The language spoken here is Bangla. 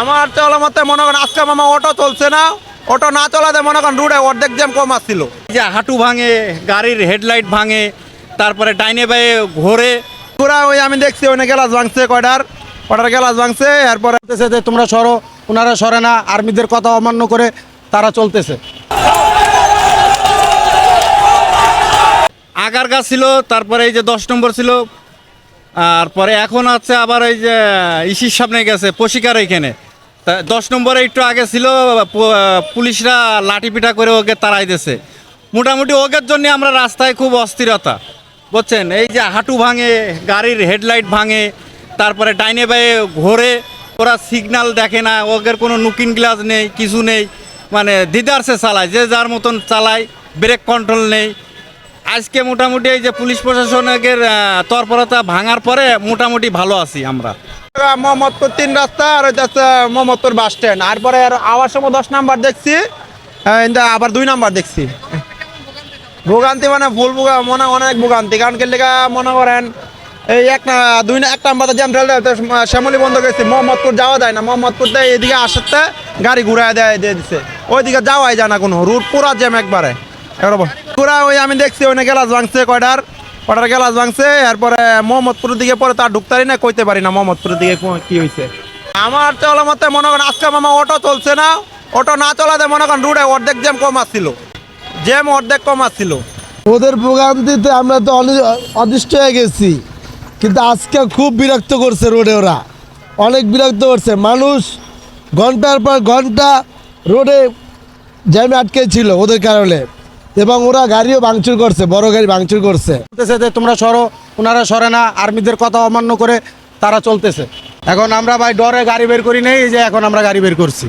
আমার চলা মতে মনে করেন আজকে মামা অটো চলছে না অটো না চলাতে মনে করেন রুটে অর্ধেক জ্যাম কম আসছিল। এই যে হাঁটু ভাঙে গাড়ির হেডলাইট ভাঙে তারপরে ডাইনে বায়ে ঘোরে। পুরা ওই আমি দেখছি ওই গ্লাস ভাঙছে কয়টার কয়টার গ্লাস ভাঙছে এরপরে যে তোমরা সরো ওনারা সরে না আর্মিদের কথা অমান্য করে তারা চলতেছে। আগার গাছ ছিল তারপরে এই যে দশ নম্বর ছিল আর পরে এখন আছে আবার এই যে ইসির সামনে গেছে পশিকার এখানে তা দশ নম্বরে একটু আগে ছিল পুলিশরা লাঠি পিটা করে ওকে তাড়াই দিয়েছে। মোটামুটি ওকের জন্য আমরা রাস্তায় খুব অস্থিরতা, বুঝছেন? এই যে হাঁটু ভাঙে, গাড়ির হেডলাইট ভাঙে, তারপরে ডাইনে বাইয়ে ঘোরে, ওরা সিগন্যাল দেখে না, ওদের কোনো নুকিন গ্লাস নেই, কিছু নেই মানে দিদারসে চালায়, যে যার মতন চালায়, ব্রেক কন্ট্রোল নেই। আজকে মোটামুটি এই যে পুলিশ প্রশাসনের তৎপরতা ভাঙার পরে মোটামুটি ভালো আছি আমরা। মোহাম্মদপুর তিন রাস্তা, আর হচ্ছে মোহাম্মদপুর বাস স্ট্যান্ড তারপরে আর আবার সময় দশ নাম্বার দেখছি। আবার দুই নাম্বার দেখছি। ভোগান্তি মানে ফুল ভোগা, মনে অনেক ভোগান্তি। কারণ কি লেগা, মনে করেন, এই এক না, দুই না, এক নাম্বার জ্যাম ঠেলে শ্যামলি বন্ধ করেছি। মোহাম্মদপুর যাওয়া যায় না। মোহাম্মদপুর দিয়ে এদিকে আসাতে গাড়ি ঘুরায় দেয়, দিয়ে দিচ্ছে ওইদিকে যাওয়াই যায় না কোনো। রুট পুরা জ্যাম একবারে। পুরা ওই আমি দেখছি, ওই গ্লাস ভাঙছে কয়টার কয়টার গ্লাস ভাঙছে, এরপরে মোহাম্মদপুরের দিকে পরে তার ঢুকতারি না, কইতে পারি না মোহাম্মদপুরের দিকে কো- হয়েছে আমার চলা মতে মনে করেন, আজকে মামা অটো চলছে না, অটো না চলাতে মনে করেন রুটে অর্ধেক জ্যাম কম আসছিল জ্যাম অর্ধেক কম আসছিল ওদের ভোগান্তিতে আমরা তো অদৃষ্ট হয়ে গেছি, কিন্তু আজকে খুব বিরক্ত করছে রোডে ওরা। অনেক বিরক্ত করছে। মানুষ ঘণ্টার পর ঘণ্টা রোডে জ্যামে আটকে ছিল ওদের কারণে। এবং ওরা গাড়িও ভাঙচুর করছে, বড় গাড়ি ভাঙচুর করছে। যে তোমরা সরো ওনারা সরে না, আর্মিদের কথা অমান্য করে তারা চলতেছে। এখন আমরা ভাই ডরে গাড়ি বের করি নেই যে এখন আমরা গাড়ি বের করছি।